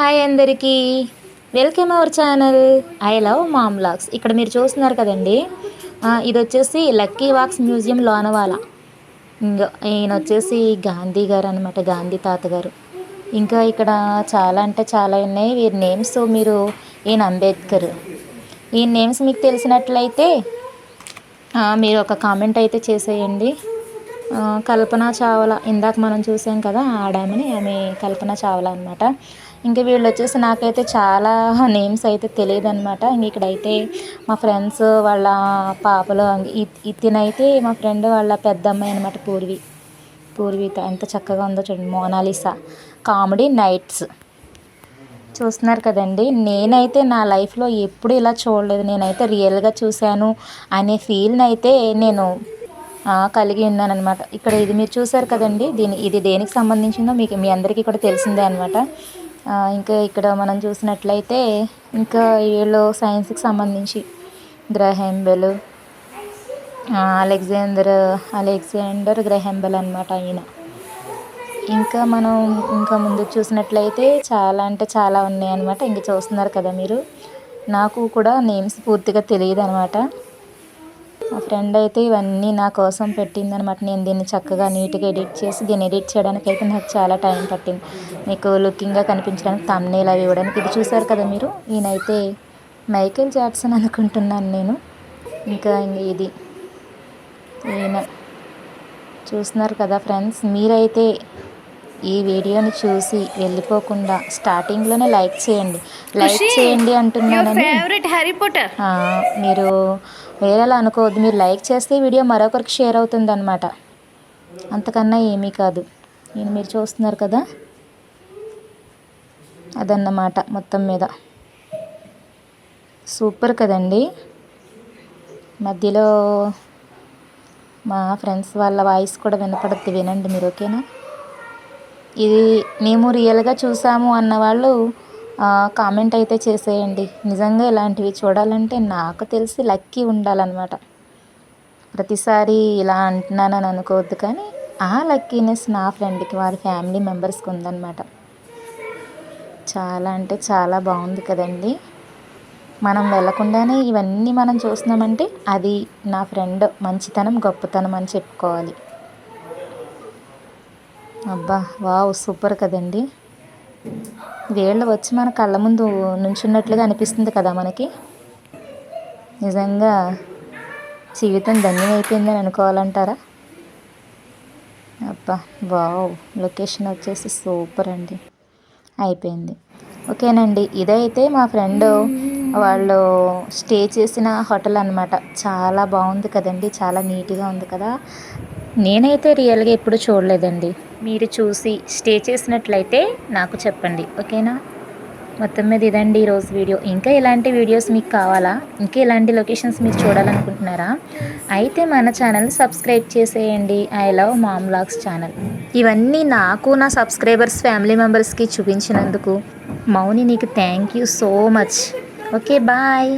Hi అందరికీ. Welcome our channel. I love mom logs ఇక్కడ మీరు చూస్తున్నారు కదండి. ఇది వచ్చేసి లక్కీ వాక్స్ మ్యూజియం లోనవాల. ఇంకా ఈయన వచ్చేసి గాంధీ గారు అనమాట గాంధీ తాతగారు. ఇంకా ఇక్కడ చాలా అంటే చాలా ఉన్నాయి. వీరి నేమ్స్ మీరు ఈయన అంబేద్కర్. ఈ నేమ్స్ మీకు తెలిసినట్లయితే మీరు ఒక కామెంట్ అయితే చేసేయండి. కల్పన చావ్లా. ఇందాక మనం చూసాం కదా ఆడామని ఆమె కల్పన చావ్లా అనమాట ఇంకా వీళ్ళు వచ్చేసి నాకైతే చాలా నేమ్స్ అయితే తెలియదు అనమాట ఇంక ఇక్కడైతే మా ఫ్రెండ్స్ వాళ్ళ పాపలు ఇ- ఇతనైతే మా ఫ్రెండ్ వాళ్ళ పెద్ద అమ్మాయి అనమాట పూర్వి పూర్వీత ఎంత చక్కగా ఉందో చూడండి. Mona Lisa. Comedy nights. చూస్తున్నారు కదండి. నేనైతే నా లైఫ్లో ఎప్పుడు ఇలా చూడలేదు. నేనైతే రియల్గా చూశాను అనే ఫీల్ని అయితే నేను కలిగి ఉన్నాను అనమాట ఇక్కడ ఇది మీరు చూసారు కదండి. దీని ఇది దేనికి సంబంధించిందో మీకు మీ అందరికీ కూడా తెలిసిందే అనమాట ఇంకా ఇక్కడ మనం చూసినట్లయితే ఇంకా వీళ్ళు సైన్స్కి సంబంధించి గ్రహెంబెల్ అలెగ్జాండర్ అలెగ్జాండర్ గ్రహెంబెల్ అనమాట ఆయన ఇంకా మనం ఇంకా ముందుకు చూసినట్లయితే చాలా అంటే చాలా ఉన్నాయి అనమాట ఇంకా చూస్తున్నారు కదా మీరు. నాకు కూడా నేమ్స్ పూర్తిగా తెలియదు అనమాట మా ఫ్రెండ్ అయితే ఇవన్నీ నా కోసం పెట్టింది అనమాట నేను దీన్ని చక్కగా నీట్గా ఎడిట్ చేసి దీన్ని ఎడిట్ చేయడానికి అయితే నాకు చాలా టైం పట్టింది. మీకు లుకింగ్గా కనిపించడానికి తమ్నేల్ అవి ఇవ్వడానికి. ఇది చూసారు కదా మీరు? ఈయనైతే మైకేల్ జాక్సన్ అనుకుంటున్నాను నేను. ఇంకా ఇది ఈయన. చూస్తున్నారు కదా ఫ్రెండ్స్? మీరైతే ఈ వీడియోని చూసి వెళ్ళిపోకుండా స్టార్టింగ్లోనే లైక్ చేయండి. లైక్ చేయండి యువర్ అంటున్నానని. ఫేవరెట్ హ్యారీ పోటర్ ఆ, మీరు వేరేలా అనుకోవద్దు. మీరు లైక్ చేస్తే వీడియో మరొకరికి షేర్ అవుతుంది అనమాట అంతకన్నా ఏమీ కాదు. నేను మీరు చూస్తున్నారు కదా? అదన్నమాట మొత్తం మీద. సూపర్ కదండి. మధ్యలో మా ఫ్రెండ్స్ వాళ్ళ వాయిస్ కూడా వినపడుద్ది. వినండి మీరు ఓకేనా? ఇది మేము రియల్గా చూసాము అన్న వాళ్ళు కామెంట్ అయితే చేసేయండి. నిజంగా ఇలాంటివి చూడాలంటే నాకు తెలిసి లక్కీ ఉండాలన్నమాట. ప్రతిసారి ఇలా అంటున్నానని అనుకోవద్దు కానీ ఆ లక్కీనెస్ నా ఫ్రెండ్కి వారి ఫ్యామిలీ మెంబర్స్కి ఉందన్నమాట. చాలా అంటే చాలా బాగుంది కదండి. మనం వెళ్ళకుండానే ఇవన్నీ మనం చూస్తున్నామంటే అది నా ఫ్రెండ్ మంచితనం గొప్పతనం అని చెప్పుకోవాలి. అబ్బా వావ్ సూపర్ కదండి. వీళ్ళు వచ్చి మన కళ్ళ ముందు నుంచున్నట్లుగా అనిపిస్తుంది కదా మనకి. నిజంగా జీవితం ధన్యమైపోయిందని అనుకోవాలంటారా? అబ్బా వావ్ లొకేషన్ వచ్చేసి సూపర్ అండి. అయిపోయింది. ఓకేనండి ఇదైతే మా ఫ్రెండ్ వాళ్ళు స్టే చేసిన హోటల్ అనమాట చాలా బాగుంది కదండి చాలా నీట్గా ఉంది కదా. నేనైతే రియల్గా ఎప్పుడు చూడలేదండి. మీరు చూసి స్టే చేసినట్లయితే నాకు చెప్పండి ఓకేనా? మొత్తం మీద ఇదండి ఈరోజు వీడియో. ఇంకా ఇలాంటి వీడియోస్ మీకు కావాలా? ఇంకా ఇలాంటి లొకేషన్స్ మీరు చూడాలనుకుంటున్నారా? అయితే మన ఛానల్ని సబ్స్క్రైబ్ చేసేయండి. I love mom logs channel. ఇవన్నీ నాకు నా సబ్స్క్రైబర్స్ ఫ్యామిలీ మెంబర్స్కి చూపించినందుకు మౌని నీకు thank you so much. Okay bye.